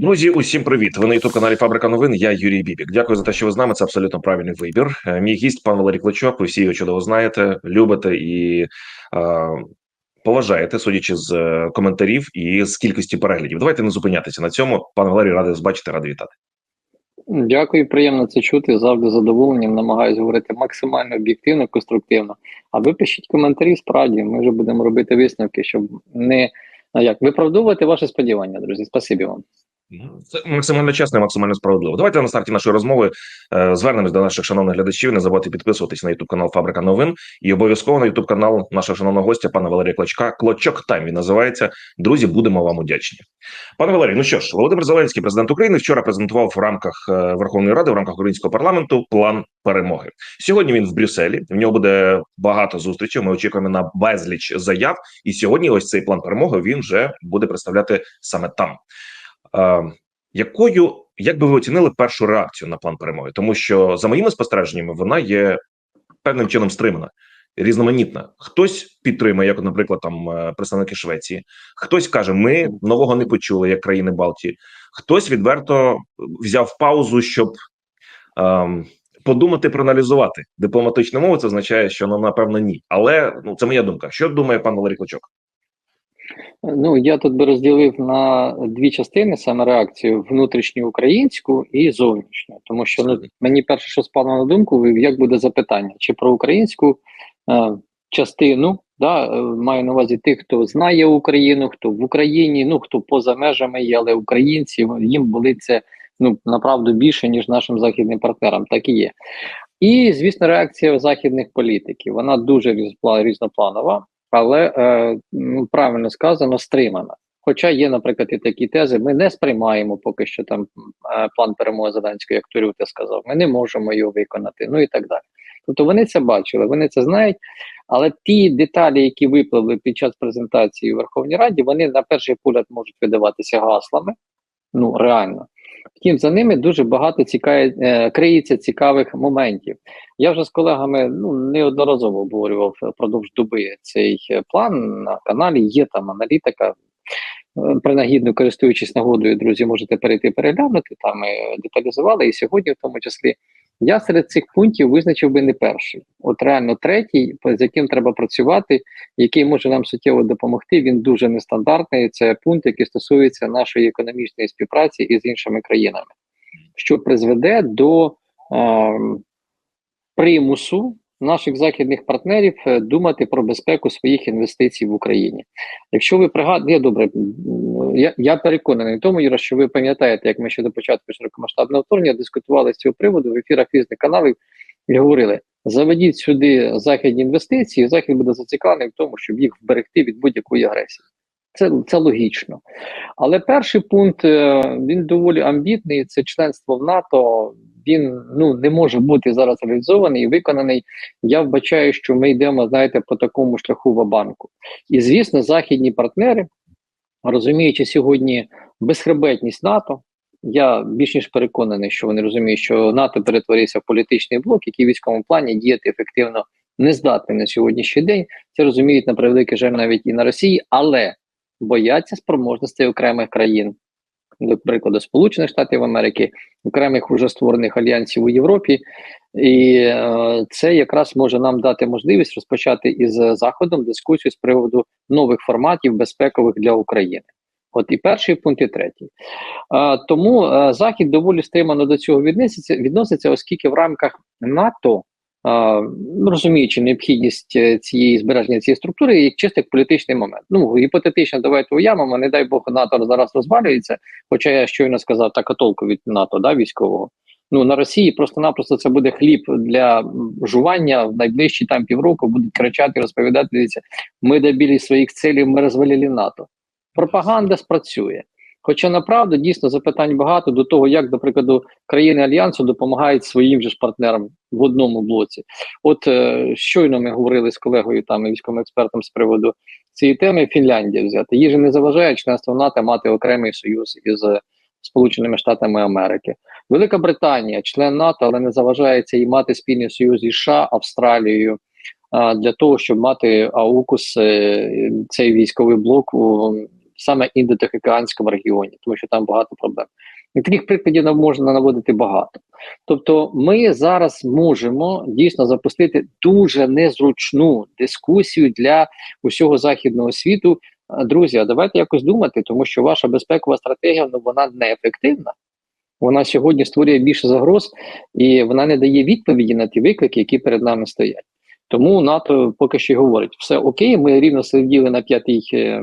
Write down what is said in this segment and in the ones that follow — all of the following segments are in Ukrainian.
Друзі, усім привіт! Ви на youtube каналі Фабрика новин. Я Юрій Бібік. Дякую за те, що ви з нами. Це абсолютно правильний вибір. Е, Мій гість, пан Валерій Клочок. Ви всі його чудово знаєте, любите і е, поважаєте, судячи з е, коментарів і з кількості переглядів. Давайте не зупинятися на цьому. Пан Валерій, радий вас бачити, радий вітати. Дякую, приємно це чути. Завжди задоволенням намагаюся говорити максимально об'єктивно, конструктивно. А ви пишіть коментарі, справді ми вже будемо робити висновки, щоб не як виправдовувати ваші сподівання, друзі. Спасибі вам. Це максимально чесно, і максимально справедливо. Давайте на старті нашої розмови е, звернемось до наших шановних глядачів. Не забудьте підписуватись на youtube канал Фабрика новин і обов'язково на youtube канал нашого шановного гостя, пана Валерія Клочка. Клочок Тайм він називається. Друзі, будемо вам удячні. Пане Валерій, ну що ж, Володимир Зеленський, президент України, вчора презентував в рамках е, Верховної Ради, в рамках українського парламенту, план перемоги. Сьогодні він в Брюсселі. В нього буде багато зустрічей. Ми очікуємо на безліч заяв. І сьогодні, ось цей план перемоги, він вже буде представляти саме там. Якою як би ви оцінили першу реакцію на план перемоги? Тому що за моїми спостереженнями вона є певним чином стримана, різноманітна. Хтось підтримує, як, наприклад, там е, представники Швеції, хтось каже: ми нового не почули, як країни Балтії, хтось відверто взяв паузу, щоб ем, подумати, проаналізувати дипломатичну мову. Це означає, що ну напевно ні. Але ну це моя думка. Що думає пан Валерій Клочок? Ну я тут би розділив на дві частини саме реакцію: внутрішню українську і зовнішню. Тому що ну мені перше, що спало на думку, як буде запитання, чи про українську е, частину да, е, маю на увазі тих, хто знає Україну, хто в Україні, ну хто поза межами є, але українці їм були це ну направду більше ніж нашим західним партнерам. Так і є. І звісно, реакція західних політиків вона дуже різнопланова але е, ну, правильно сказано, стримана. Хоча є, наприклад, і такі тези, ми не сприймаємо поки що там е, план перемоги Зеленського, як Турюте сказав, ми не можемо його виконати, ну і так далі. Тобто вони це бачили, вони це знають, але ті деталі, які випливли під час презентації у Верховній Раді, вони на перший погляд можуть видаватися гаслами, ну реально. Втім, за ними дуже багато цікає, е, криється цікавих моментів. Я вже з колегами ну неодноразово обговорював впродовж доби цей е, план на каналі. Є там аналітика. Е, принагідно користуючись нагодою, друзі, можете перейти переглянути. Там ми деталізували і сьогодні, в тому числі. Я серед цих пунктів визначив би не перший. От реально третій, з яким треба працювати, який може нам суттєво допомогти. Він дуже нестандартний. Це пункт, який стосується нашої економічної співпраці із іншими країнами, що призведе до е, примусу наших західних партнерів е, думати про безпеку своїх інвестицій в Україні. Якщо ви пригадуєте, добре, я я переконаний тому, Юра, що ви пам'ятаєте, як ми ще до початку широкомасштабного вторгнення дискутували з цього приводу в ефірах різних каналів і говорили: заведіть сюди західні інвестиції, захід буде зацікавлений в тому, щоб їх вберегти від будь-якої агресії. Це це логічно. Але перший пункт е, він доволі амбітний. Це членство в НАТО він ну не може бути зараз реалізований і виконаний. Я вбачаю, що ми йдемо, знаєте, по такому шляху в банку. І звісно, західні партнери, розуміючи сьогодні безхребетність НАТО. Я більш ніж переконаний, що вони розуміють, що НАТО перетворився в політичний блок, який в військовому плані діяти ефективно не здатний на сьогоднішній день. Це розуміють на превеликий жаль навіть і на Росії, але бояться спроможностей окремих країн до прикладу Сполучених Штатів Америки, окремих уже створених альянсів у Європі, і е, це якраз може нам дати можливість розпочати із заходом дискусію з приводу нових форматів безпекових для України. От і перший пункт, і третій. Е, тому е, захід доволі стримано до цього відноситься, відноситься, оскільки в рамках НАТО розуміючи необхідність е, цієї збереження цієї структури як чисто як політичний момент. Ну гіпотетично, давайте уявимо, не дай Бог НАТО зараз розвалюється. Хоча я щойно сказав так, толку від НАТО да, військового. Ну на Росії просто-напросто це буде хліб для жування в найближчі там півроку. Будуть кричати, розповідати. Дивіться, ми добілі своїх целей, ми розвалили НАТО. Пропаганда спрацює. Хоча направду дійсно запитань багато до того, як, до прикладу, країни альянсу допомагають своїм же ж партнерам в одному блоці. От е, щойно ми говорили з колегою там військовим експертом з приводу цієї теми Фінляндія взяти. Їй же не заважає членство НАТО мати окремий союз із Сполученими Штатами Америки. Велика Британія, член НАТО, але не заважається і мати спільний союз із США, Австралією. Для того щоб мати аукус е, цей військовий блок саме індотихоокеанському регіоні, тому що там багато проблем. І таких прикладів нам можна наводити багато. Тобто, ми зараз можемо дійсно запустити дуже незручну дискусію для усього західного світу. Друзі, а давайте якось думати, тому що ваша безпекова стратегія ну вона неефективна. Вона сьогодні створює більше загроз, і вона не дає відповіді на ті виклики, які перед нами стоять. Тому НАТО поки що говорить: все окей, ми рівно сиділи на п'ятій е,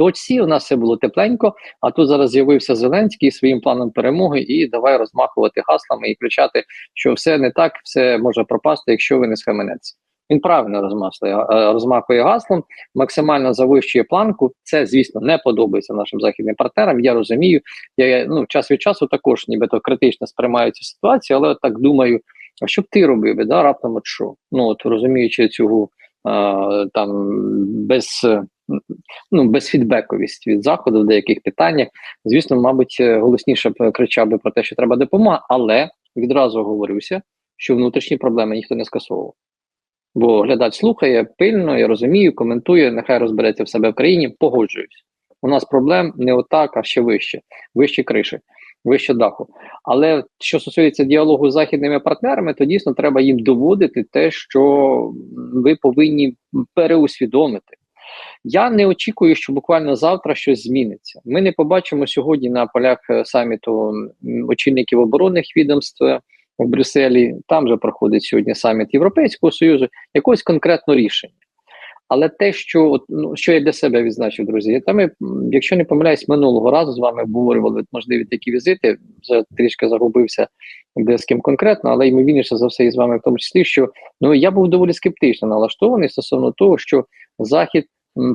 точці. У нас все було тепленько. А тут зараз з'явився Зеленський своїм планом перемоги, і давай розмахувати гаслами і кричати, що все не так, все може пропасти, якщо ви не схаменеться. Він правильно розмахує, е, розмахує гаслом, максимально завищує планку. Це, звісно, не подобається нашим західним партнерам. Я розумію. Я ну час від часу також нібито критично сприймаю цю ситуацію, але так думаю. А що б ти робив да, раптом от що? Ну от розуміючи а, там без ну безфідбековість від заходу в деяких питаннях, звісно, мабуть, голосніше кричав би про те, що треба допомога, але відразу говорюся, що внутрішні проблеми ніхто не скасовував. Бо глядач слухає пильно, я розумію, коментує, нехай розбереться в себе в країні, погоджуюсь. У нас проблем не отак, а ще вище, вище криші, вище даху. Але що стосується діалогу з західними партнерами, то дійсно треба їм доводити те, що ви повинні переусвідомити. Я не очікую, що буквально завтра щось зміниться. Ми не побачимо сьогодні на полях е, саміту очільників оборонних відомств в Брюсселі. Там же проходить сьогодні саміт Європейського Союзу, якогось конкретного рішення. Але те, що от, ну, що я для себе відзначив, друзі, та ми, якщо не помиляюсь, минулого разу з вами обговорювали можливі такі візити. Вже трішки загубився де з ким конкретно, але ймовірніше за все і з вами, в тому числі, що ну я був доволі скептично налаштований стосовно того, що Захід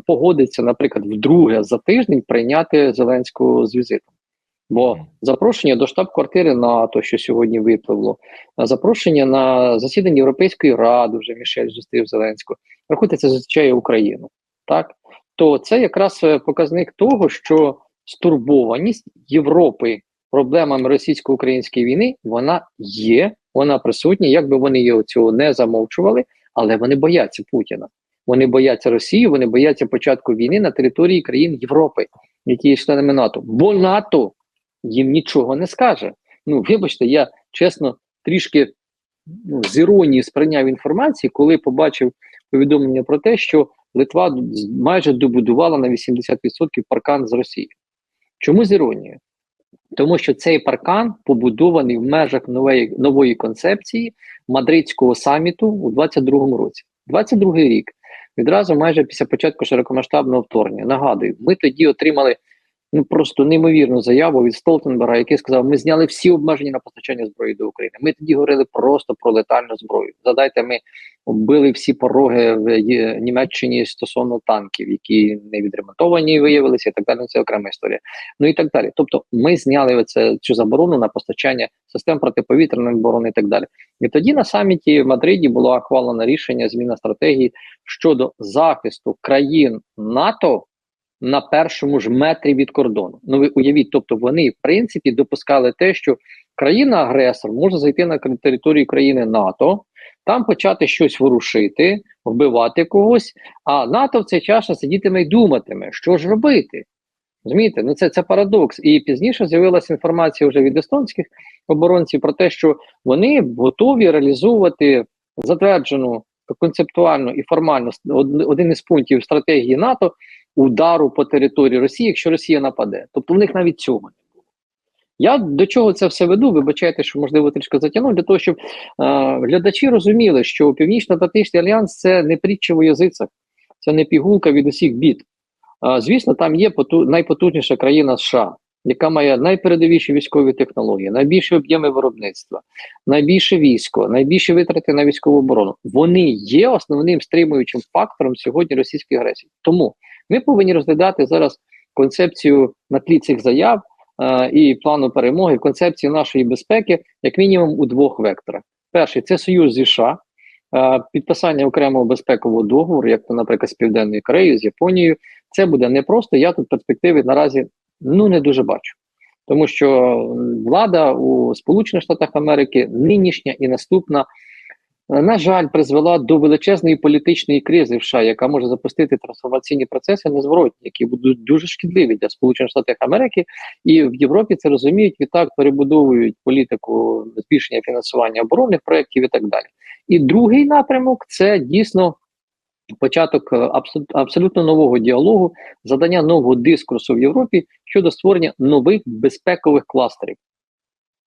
погодиться, наприклад, вдруге за тиждень прийняти Зеленського з візитом. Бо запрошення до штаб-квартири НАТО, що сьогодні випливло, запрошення на засідання Європейської ради, вже Мішель зустрів Зеленського, рахуйте, це зустрічає Україну, так то це якраз е, показник того, що стурбованість Європи проблемами російсько-української війни вона є, вона присутня, як би вони його цього не замовчували, але вони бояться Путіна. Вони бояться Росії, вони бояться початку війни на території країн Європи, які є членами НАТО. Бо НАТО їм нічого не скаже. Ну, вибачте, я чесно трішки ну, з іронії сприйняв інформацію, коли побачив повідомлення про те, що Литва майже добудувала на 80% паркан з Росії. Чому з іронією? Тому що цей паркан побудований в межах нової нової концепції мадридського саміту у 22-му році. 22-й рік, відразу майже після початку широкомасштабного вторгнення. Нагадую, ми тоді отримали ну просто неймовірну заяву від Столтенберга, який сказав: ми зняли всі обмеження на постачання зброї до України. Ми тоді говорили просто про летальну зброю. Задайте, ми вбили всі пороги в Німеччині стосовно танків, які не відремонтовані виявилися, і так далі. Це окрема історія. Ну і так далі. Тобто, ми зняли оце цю заборону на постачання систем протиповітряної оборони і так далі. І тоді на саміті в Мадриді було ухвалено рішення зміна стратегії щодо захисту країн НАТО на першому ж метрі від кордону. Ну ви уявіть, тобто вони в принципі допускали те, що країна-агресор може зайти на територію країни НАТО, там почати щось ворушити, вбивати когось. А НАТО в цей час сидітиме і думатиме, що ж робити. Розумієте? Ну це це парадокс. І пізніше з'явилася інформація вже від естонських оборонців про те, що вони готові реалізовувати затверджену концептуально і формально один із пунктів стратегії НАТО удару по території Росії, якщо Росія нападе. Тобто в них навіть цього не було. Я до чого це все веду? Вибачайте, що можливо трішки затягнув, для того, щоб е, глядачі розуміли, що Північно-Атлантичний альянс це не притча в язицях, це не пігулка від усіх бід. Е, звісно, там є поту, найпотужніша країна США, яка має найпередовіші військові технології, найбільші об'єми виробництва, найбільше військо, найбільші витрати на військову оборону. Вони є основним стримуючим фактором сьогодні російської агресії. Тому ми повинні розглядати зараз концепцію на тлі цих заяв е, і плану перемоги, концепцію нашої безпеки, як мінімум, у двох векторах. Перший це союз зі США, е, підписання окремого безпекового договору, як то, наприклад, з Південною Кореєю, з Японією. Це буде непросто. Я тут перспективи наразі ну не дуже бачу. Тому що влада у Сполучених Штатах Америки нинішня і наступна на жаль, призвела до величезної політичної кризи в США, яка може запустити трансформаційні процеси незворотні, які будуть дуже шкідливі для Сполучених Штатів Америки, і в Європі це розуміють. Відтак перебудовують політику збільшення фінансування оборонних проєктів і так далі. І другий напрямок це дійсно. Початок е, абсолютно нового діалогу, задання нового дискурсу в Європі щодо створення нових безпекових кластерів.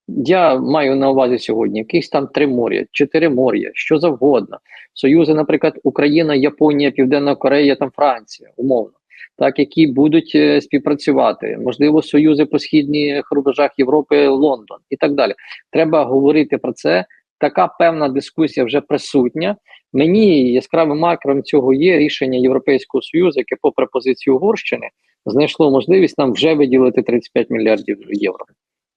Я маю на увазі сьогодні якісь там три моря, чотири моря, що завгодно. Союзи, наприклад, Україна, Японія, Південна Корея, там Франція, умовно, так які будуть е, співпрацювати, можливо, союзи по східних рубежах Європи, Лондон і так далі. Треба говорити про це. Така певна дискусія вже присутня. Мені яскравим маркером цього є рішення Європейського союзу, яке, попри позицію Угорщини, знайшло можливість нам вже виділити 35 мільярдів євро.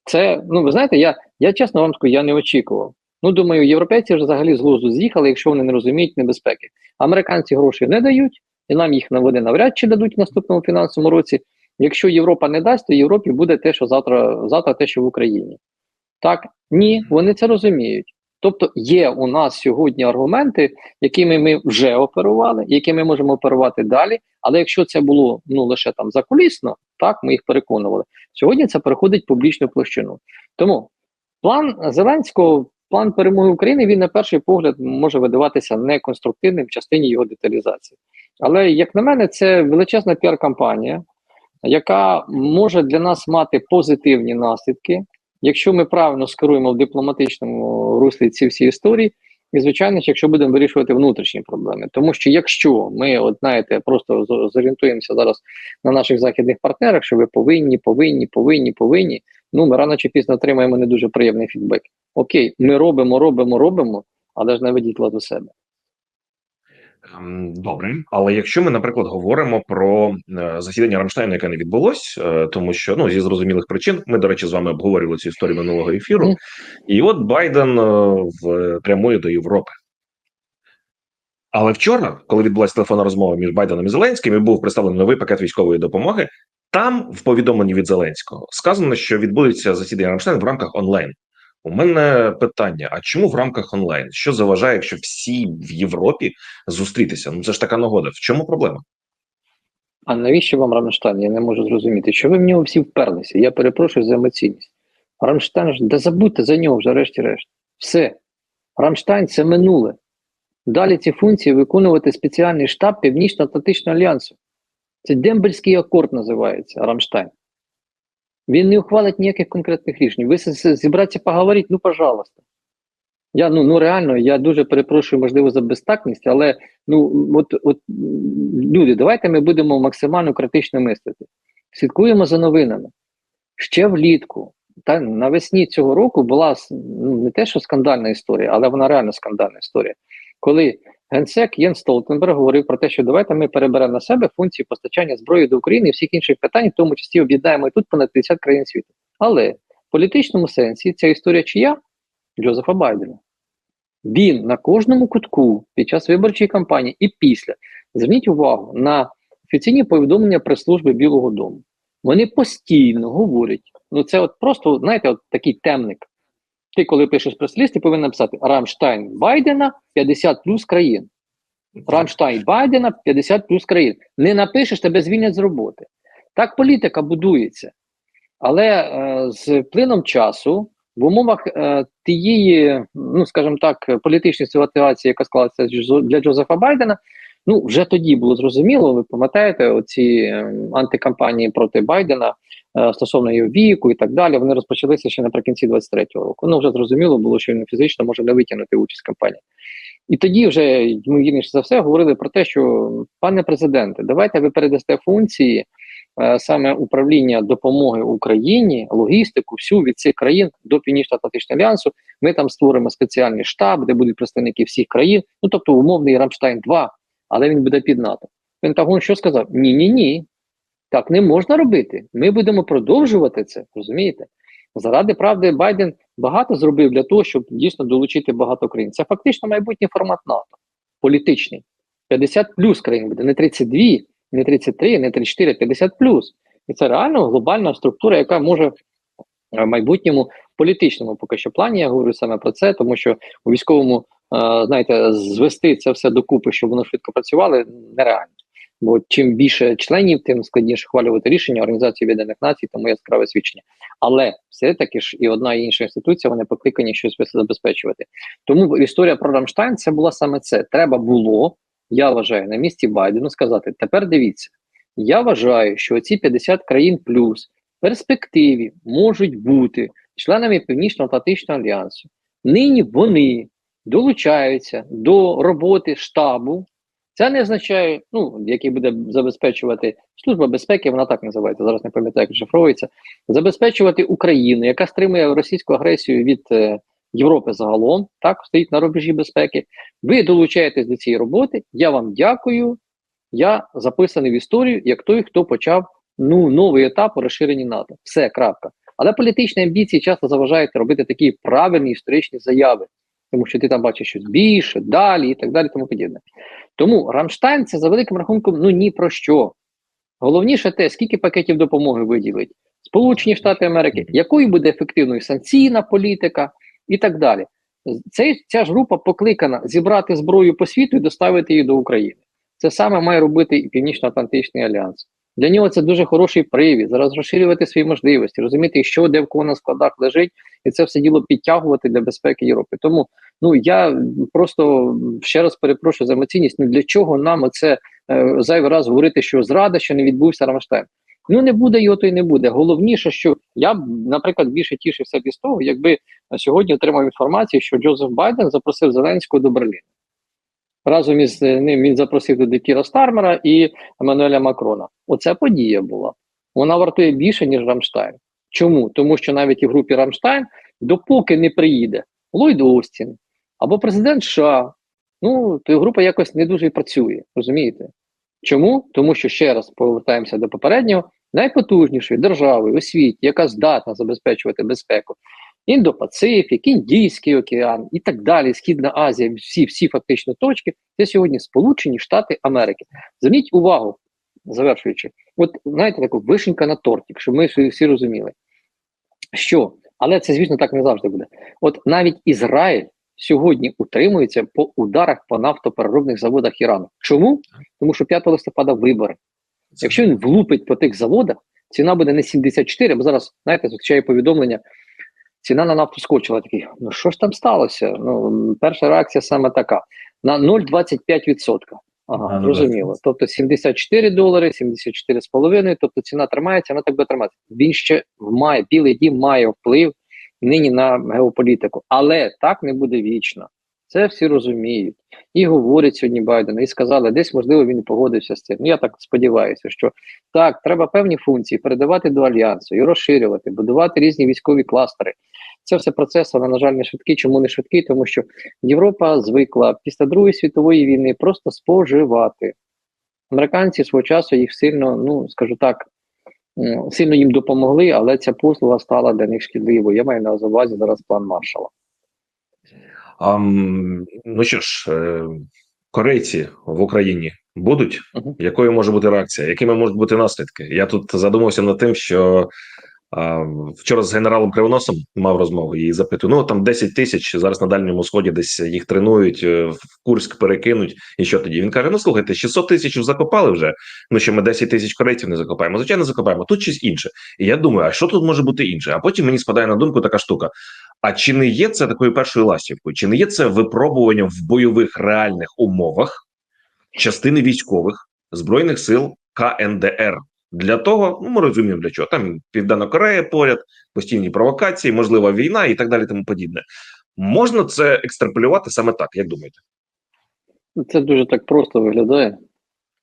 Це ну ви знаєте, я я чесно вам скажу, я не очікував. Ну думаю, європейці вже взагалі з глузду з'їхали, якщо вони не розуміють небезпеки. Американці гроші не дають, і нам їх вони навряд чи дадуть в наступному фінансовому році. Якщо Європа не дасть, то Європі буде те, що завтра, завтра те, що в Україні. Так, ні, вони це розуміють. Тобто є у нас сьогодні аргументи, якими ми вже оперували, якими ми можемо оперувати далі. Але якщо це було ну лише там закулісно, так ми їх переконували. Сьогодні це переходить в публічну площину. Тому план Зеленського, план перемоги України, він на перший погляд може видаватися неконструктивним в частині його деталізації. Але як на мене, це величезна піар-кампанія, яка може для нас мати позитивні наслідки, якщо ми правильно скеруємо в дипломатичному руслі ці всі історії. І, звичайно, якщо будемо вирішувати внутрішні проблеми, тому що якщо ми, от знаєте, просто зорієнтуємося зараз на наших західних партнерах, що ви повинні, повинні, повинні, повинні. Ну ми рано чи пізно отримаємо не дуже приємний фідбек. Окей, ми робимо, робимо, робимо, але ж наведіть лад у себе. Ем, Добре, але якщо ми, наприклад, говоримо про е, засідання Рамштайну, яке не відбулось, е, тому що ну зі зрозумілих причин, ми до речі, з вами обговорювали цю історію минулого ефіру, і от Байден е, в прямує до Європи. Але вчора, коли відбулася телефонна розмова між Байденом і Зеленським, і був представлений новий пакет військової допомоги. Там в повідомленні від Зеленського сказано, що відбудеться засідання Рамштайну в рамках онлайн. У мене питання: а чому в рамках онлайн? Що заважає, якщо всі в Європі зустрітися? Ну це ж така нагода. В чому проблема? А навіщо вам Рамштайн? Я не можу зрозуміти. Що ви в нього всі вперлися? Я перепрошую за емоційність. Рамштайн да забудьте за нього вже решті-решт. Все. Рамштайн це минуле. Далі ці функції виконувати спеціальний штаб Північно-Атлантичного альянсу. Це Дембельський акорд називається Рамштайн. Він не ухвалить ніяких конкретних рішень. Ви зібратися поговорити, ну, пожалуйста. Я ну, ну реально, я дуже перепрошую, можливо, за безтакність, але ну от, от люди, давайте ми будемо максимально критично мислити. Слідкуємо за новинами. Ще влітку, та навесні цього року була ну, не те, що скандальна історія, але вона реально скандальна історія. Коли генсек Єн Столтенберг говорив про те, що давайте ми переберемо на себе функції постачання зброї до України і всіх інших питань, в тому числі об'єднаємо і тут понад 50 країн світу. Але в політичному сенсі ця історія чия? Джозефа Байдена. Він на кожному кутку під час виборчої кампанії і після зверніть увагу на офіційні повідомлення прес-служби Білого Дому. Вони постійно говорять: ну це от просто, знаєте, от такий темник. Ти, коли пишеш прес-ліст, ти повинен написати Рамштайн Байдена 50 плюс країн. Рамштайн Байдена 50 плюс країн. Не напишеш, тебе звільнять з роботи. Так політика будується. Але е, з плином часу, в умовах е, тієї, ну скажімо так, політичної ситуації, яка склалася для Джозефа Байдена, ну вже тоді було зрозуміло. Ви пам'ятаєте, оці е, антикампанії проти Байдена стосовно його віку і так далі. Вони розпочалися ще наприкінці 23-го року. Ну вже зрозуміло було, що він фізично може не витягнути участь в кампанії. І тоді вже ймовірніше за все говорили про те, що пане президенте, давайте ви передасте функції е, саме управління допомоги Україні, логістику, всю від цих країн до Північно-Атлантичного альянсу. Ми там створимо спеціальний штаб, де будуть представники всіх країн. Ну тобто умовний Рамштайн 2 але він буде під НАТО. Пентагон що сказав? Ні, ні, ні. Так не можна робити. Ми будемо продовжувати це. Розумієте? Заради правди, Байден багато зробив для того, щоб дійсно долучити багато країн. Це фактично майбутній формат НАТО, політичний. 50 плюс країн буде, не 32, не 33, не 34, а 50 плюс. І це реально глобальна структура, яка може е, майбутньому політичному поки що плані. Я говорю саме про це, тому що у військовому е, знаєте, звести це все докупи, щоб воно швидко працювало, нереально. Бо чим більше членів, тим складніше хвалювати рішення Організації Об'єднаних Націй, тому яскраве свідчення. Але все таки ж і одна і інша інституція вони покликані щось забезпечувати. Тому історія про Рамштайн це була саме це. Треба було, я вважаю, на місці Байдену сказати: тепер дивіться, я вважаю, що ці 50 країн плюс в перспективі можуть бути членами Північно-Атлантичного альянсу. Нині вони долучаються до роботи штабу. Це не означає, ну який буде забезпечувати служба безпеки, вона так називається. Зараз не пам'ятаю, як шифровується, забезпечувати Україну, яка стримує російську агресію від е, Європи загалом, так стоїть на рубежі безпеки. Ви долучаєтесь до цієї роботи. Я вам дякую. Я записаний в історію як той, хто почав ну новий етап у розширенні НАТО. Все крапка. Але політичні амбіції часто заважають робити такі правильні історичні заяви, тому що ти там бачиш щось більше, далі і так далі, тому подібне. Тому Рамштайн це за великим рахунком ну ні про що. Головніше те, скільки пакетів допомоги виділить Сполучені Штати Америки, якою буде ефективною санкційна політика і так далі. Це, ця ж група покликана зібрати зброю по світу і доставити її до України. Це саме має робити і Північно-Атлантичний альянс. Для нього це дуже хороший привід. Зараз розширювати свої можливості, розуміти, що де в кого на складах лежить, і це все діло підтягувати для безпеки Європи. Тому ну я просто ще раз перепрошую за емоційність. Ну для чого нам оце е, зайвий раз говорити, що зрада, що не відбувся Рамштайн? Ну не буде його, то й не буде. Головніше, що я б, наприклад, більше тішився б із того, якби сьогодні отримав інформацію, що Джозеф Байден запросив Зеленського до Берліна. Разом із ним він запросив туди Кіра Стармера і Еммануеля Макрона. Оця подія була. Вона вартує більше, ніж Рамштайн. Чому? Тому що навіть і в групі Рамштайн, допоки не приїде Ллойд Остін або президент США, ну то група якось не дуже працює. Розумієте? Чому? Тому що ще раз повертаємося до попереднього, найпотужнішої держави у світі, яка здатна забезпечувати безпеку. Індо-Пацифік, Індійський океан і так далі, Східна Азія, всі всі фактично точки, це сьогодні Сполучені Штати Америки. Зверніть увагу, завершуючи, от знаєте, таку вишенька на тортик, щоб ми всі розуміли, що, але це, звісно, так не завжди буде. От навіть Ізраїль сьогодні утримується по ударах по нафтопереробних заводах Ірану. Чому? Тому що 5 листопада вибори. Якщо він влупить по тих заводах, ціна буде не 74, бо зараз, знаєте, зустрічає повідомлення. Ціна на нафту скочила такий. Ну що ж там сталося? Ну, перша реакція саме така: на 0,25%. Ага, ага зрозуміло. Тобто 74 долари, 74,5, тобто ціна тримається, вона так буде триматися. Він ще має, білий дім має вплив нині на геополітику, але так не буде вічно. Це всі розуміють і говорять сьогодні Байден, і сказали, десь можливо він погодився з цим. Ну я так сподіваюся, що так треба певні функції передавати до альянсу і розширювати, будувати різні військові кластери. Це все процес, але, на жаль, не швидкий. Чому не швидкий? Тому що Європа звикла після Другої світової війни просто споживати. Американці свого часу їх сильно, ну скажу так, сильно їм допомогли, але ця послуга стала для них шкідливою. Я маю на увазі зараз план маршала. Um, ну що ж, е, корейці в Україні будуть? Uh -huh. Якою може бути реакція? Якими можуть бути наслідки? Я тут задумався над тим, що Вчора з генералом Кривоносом мав розмову і запитую: ну там 10 тисяч зараз на дальньому сході, десь їх тренують е, в Курськ, перекинуть. І що тоді? Він каже: Ну слухайте, 600 тисяч закопали вже. Ну що ми 10 тисяч корейців не закопаємо. Звичайно, закопаємо. Тут щось інше. І я думаю, а що тут може бути інше? А потім мені спадає на думку така штука. А чи не є це такою першою ластівкою? Чи не є це випробуванням в бойових реальних умовах частини військових збройних сил КНДР? Для того, ну ми розуміємо, для чого там Південна Корея поряд, постійні провокації, можлива війна і так далі, тому подібне. Можна це екстраполювати саме так, як думаєте? Це дуже так просто виглядає.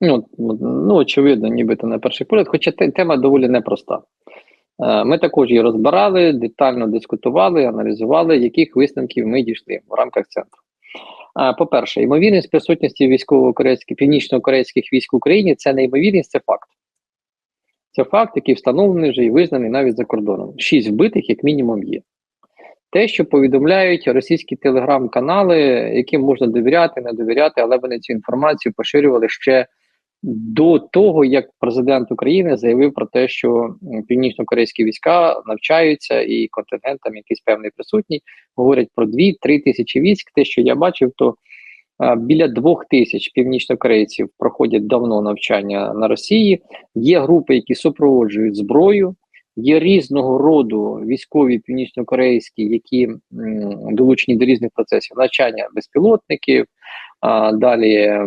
Ну, ну очевидно, нібито на перший погляд, хоча тема доволі непроста. Е, ми також її розбирали, детально дискутували, аналізували, яких висновків ми дійшли в рамках центру. Е, по-перше, ймовірність присутності військово-корейських північно-корейських військ в Україні це не ймовірність, це факт. Це факт, який встановлений вже і визнаний навіть за кордоном. Шість вбитих, як мінімум, є. Те, що повідомляють російські телеграм-канали, яким можна довіряти, не довіряти, але вони цю інформацію поширювали ще до того, як президент України заявив про те, що північно-корейські війська навчаються і контингент там якийсь певний присутній, говорять про 2-3 тисячі військ. Те, що я бачив, то біля двох тисяч північнокорейців проходять давно навчання на Росії. Є групи, які супроводжують зброю. Є різного роду військові північнокорейські, які долучені до різних процесів навчання безпілотників, далі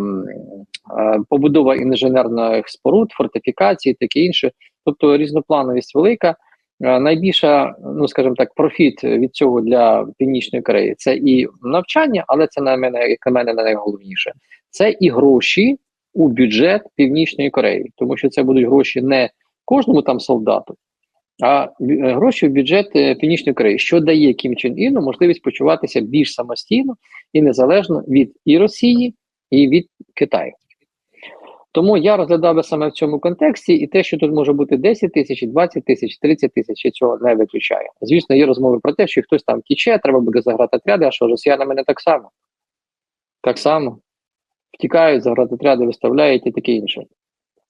побудова інженерних споруд, фортифікацій, таке інше. Тобто різноплановість велика. А, Найбільша, ну скажімо так, профіт від цього для Північної Кореї це і навчання, але це на мене, як на мене, найголовніше. Це і гроші у бюджет Північної Кореї, тому що це будуть гроші не кожному там солдату, а е, гроші в бюджет е, Північної Кореї, що дає Кім Чен Іну можливість почуватися більш самостійно і незалежно від і Росії, і від Китаю. Тому я розглядав би саме в цьому контексті, і те, що тут може бути 10 тисяч, 20 тисяч, 30 тисяч, я цього не виключаю. Звісно, є розмови про те, що хтось там тіче, треба буде заграти отряди, а що росіянами не так само. Так само втікають, заградотряди виставляють і таке інше.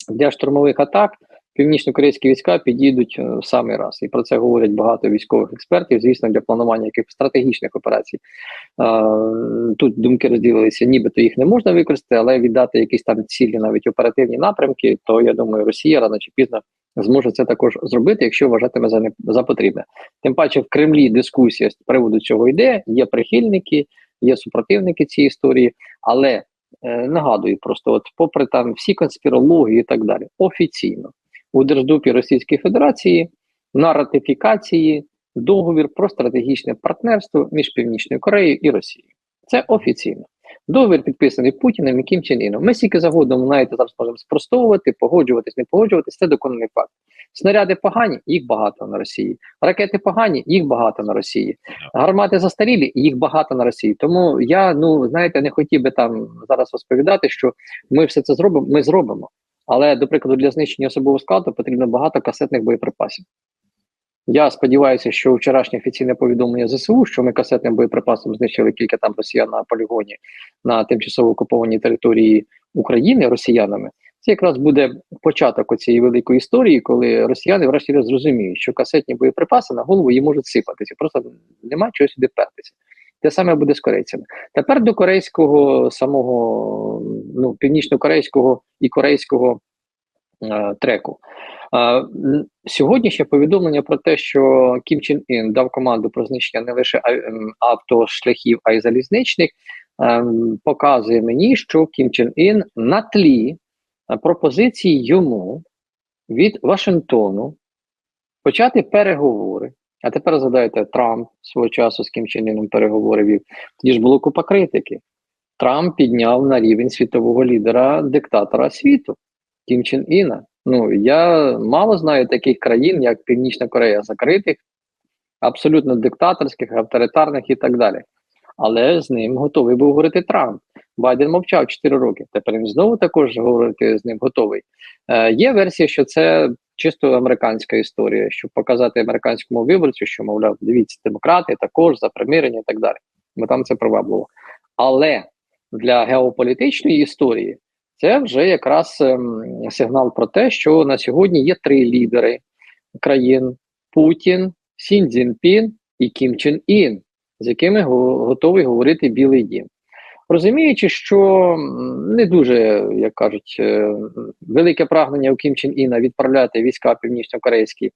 Для штурмових атак північно-корейські війська підійдуть е, в самий раз. І про це говорять багато військових експертів, звісно, для планування якихось стратегічних операцій. Е, Тут думки розділилися, нібито їх не можна використати, але віддати якісь там цілі, навіть оперативні напрямки, то я думаю, Росія рано чи пізно зможе це також зробити, якщо вважатиме за не за потрібне. Тим паче в Кремлі дискусія з приводу цього йде. Є прихильники, є супротивники цієї історії, але е, нагадую, просто от, попри там всі конспірології і так далі, офіційно у Держдупі Російської Федерації на ратифікації договір про стратегічне партнерство між Північною Кореєю і Росією. Це офіційно. Договір підписаний Путіним і Кім Чен Іном. Ми стільки завгодно, знаєте, зараз можемо спростовувати, погоджуватись, не погоджуватись, це доконаний факт. Снаряди погані, їх багато на Росії. Ракети погані, їх багато на Росії. Гармати застарілі, їх багато на Росії. Тому я, ну знаєте, не хотів би там зараз розповідати, що ми все це зробимо. Ми зробимо. Але, до прикладу, для знищення особового складу потрібно багато касетних боєприпасів. Я сподіваюся, що вчорашнє офіційне повідомлення ЗСУ, що ми касетним боєприпасом знищили кілька там росіян на полігоні на тимчасово окупованій території України росіянами. Це якраз буде початок цієї великої історії, коли росіяни врешті зрозуміють, що касетні боєприпаси на голову їм можуть сипатися. Просто немає чого сюди пертися. Те саме буде з корейцями. Тепер до корейського самого ну північно-корейського і корейського е, треку. Е, сьогоднішнє повідомлення про те, що Кім Чен Ін дав команду про знищення не лише автошляхів, а й залізничних, е, показує мені, що Кім Чен Ін на тлі е, пропозиції йому від Вашингтону почати переговори. А тепер згадайте, Трамп свого часу з Кім Чен Іном переговори. Тоді ж було купа критики. Трамп підняв на рівень світового лідера диктатора світу Кім Чен Іна. Ну я мало знаю таких країн, як Північна Корея, закритих, абсолютно диктаторських, авторитарних і так далі. Але з ним готовий був говорити Трамп. Байден мовчав 4 роки. Тепер він знову також говорити з ним готовий. Е, є версія, що це чисто американська історія, щоб показати американському виборцю, що мовляв, дивіться, демократи також за примирення і так далі. Бо там це привабливо. Але для геополітичної історії це вже якраз ем, сигнал про те, що на сьогодні є три лідери країн: Путін, Сін Цзіньпін і Кім Чен Ін, з якими го- готовий говорити Білий Дім. Розуміючи, що не дуже, як кажуть, е, велике прагнення у Кім Чен Іна відправляти війська північно-корейські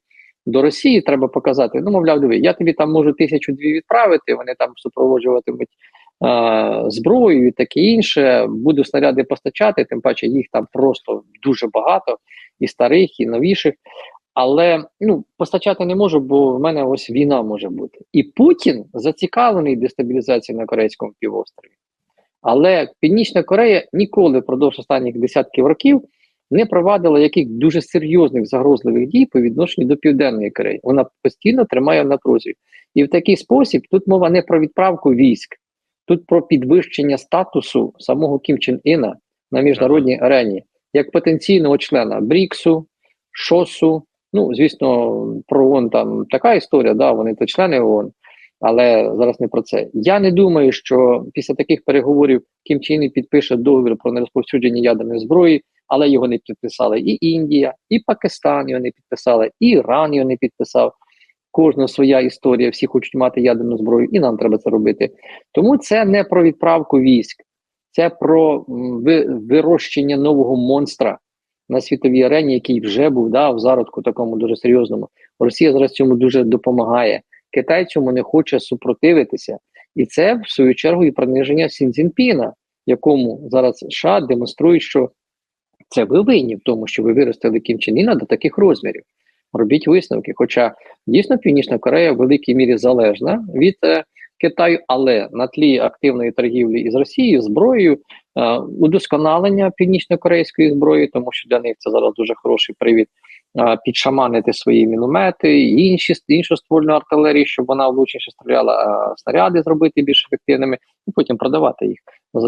до Росії, треба показати. Ну, мовляв, диви, я тобі там можу тисячу дві відправити, вони там супроводжуватимуть зброю і таке інше. Буду снаряди постачати, тим паче їх там просто дуже багато, і старих, і новіших. Але ну постачати не можу, бо в мене ось війна може бути. І Путін зацікавлений в дестабілізації на Корейському півострові. Але Північна Корея ніколи впродовж останніх десятків років не провадила яких дуже серйозних загрозливих дій по відношенню до Південної Кореї. Вона постійно тримає в напрузі. І в такий спосіб тут мова не про відправку військ, тут про підвищення статусу самого Кім Чен Іна на міжнародній арені як потенційного члена Бріксу, ШОСу. Ну, звісно, про ООН там така історія, да, вони то члени ООН, але зараз не про це. Я не думаю, що після таких переговорів Кім Чен Ін підпише договір про нерозповсюдження ядерної зброї. але його не підписали і Індія, і Пакистан його не підписали, і Іран його не підписав. Кожна своя історія, всі хочуть мати ядерну зброю, і нам треба це робити. Тому це не про відправку військ, це про вирощення нового монстра на світовій арені, який вже був да, в зародку такому дуже серйозному. Росія зараз цьому дуже допомагає. Китай цьому не хоче супротивитися, і це в свою чергу і приниження Сінцзінпіна, якому зараз США демонструють, що це ви винні в тому, що ви виростили Кім Чен Іна до таких розмірів. Робіть висновки. Хоча дійсно Північна Корея в великій мірі залежна від е, Китаю, але на тлі активної торгівлі із Росією, зброєю, е, удосконалення північно-корейської зброї, тому що для них це зараз дуже хороший привід підшаманити свої міномети і інші іншу ствольну артилерію, щоб вона влучніше стріляла, снаряди зробити більш ефективними, і потім продавати їх.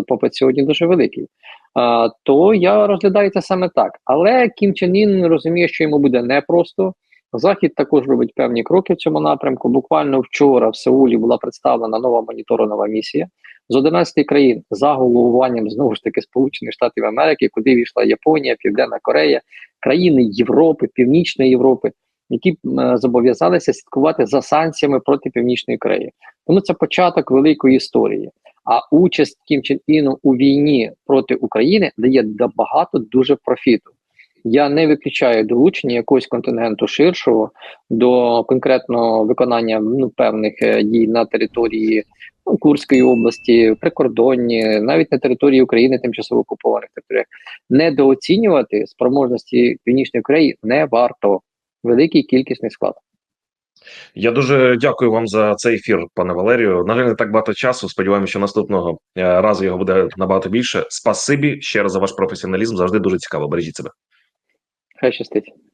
Попит сьогодні дуже великий. А, то я розглядаю це саме так. Але Кім Чен Ін розуміє, що йому буде непросто. Захід також робить певні кроки в цьому напрямку. Буквально вчора в Сеулі була представлена нова моніторингова місія з 11 країн за головуванням знову ж таки Сполучених Штатів Америки, куди війшла Японія, Південна Корея, країни Європи, Північної Європи, які е, зобов'язалися слідкувати за санкціями проти Північної Кореї. Тому це початок великої історії. А участь Кім Чен Іну у війні проти України дає да- багато дуже профіту. Я не виключаю долучення якогось контингенту ширшого до конкретного виконання ну, певних е, дій на території ну, Курської області, прикордонні, навіть на території України, тимчасово окупованих територіях. Недооцінювати спроможності Північної Кореї не варто. Великий кількісний склад. Я дуже дякую вам за цей ефір, пане Валерію. На жаль, не так багато часу. Сподіваємося, що наступного е, разу його буде набагато більше. Спасибі ще раз за ваш професіоналізм. Завжди дуже цікаво. Бережіть себе. Хай щастить.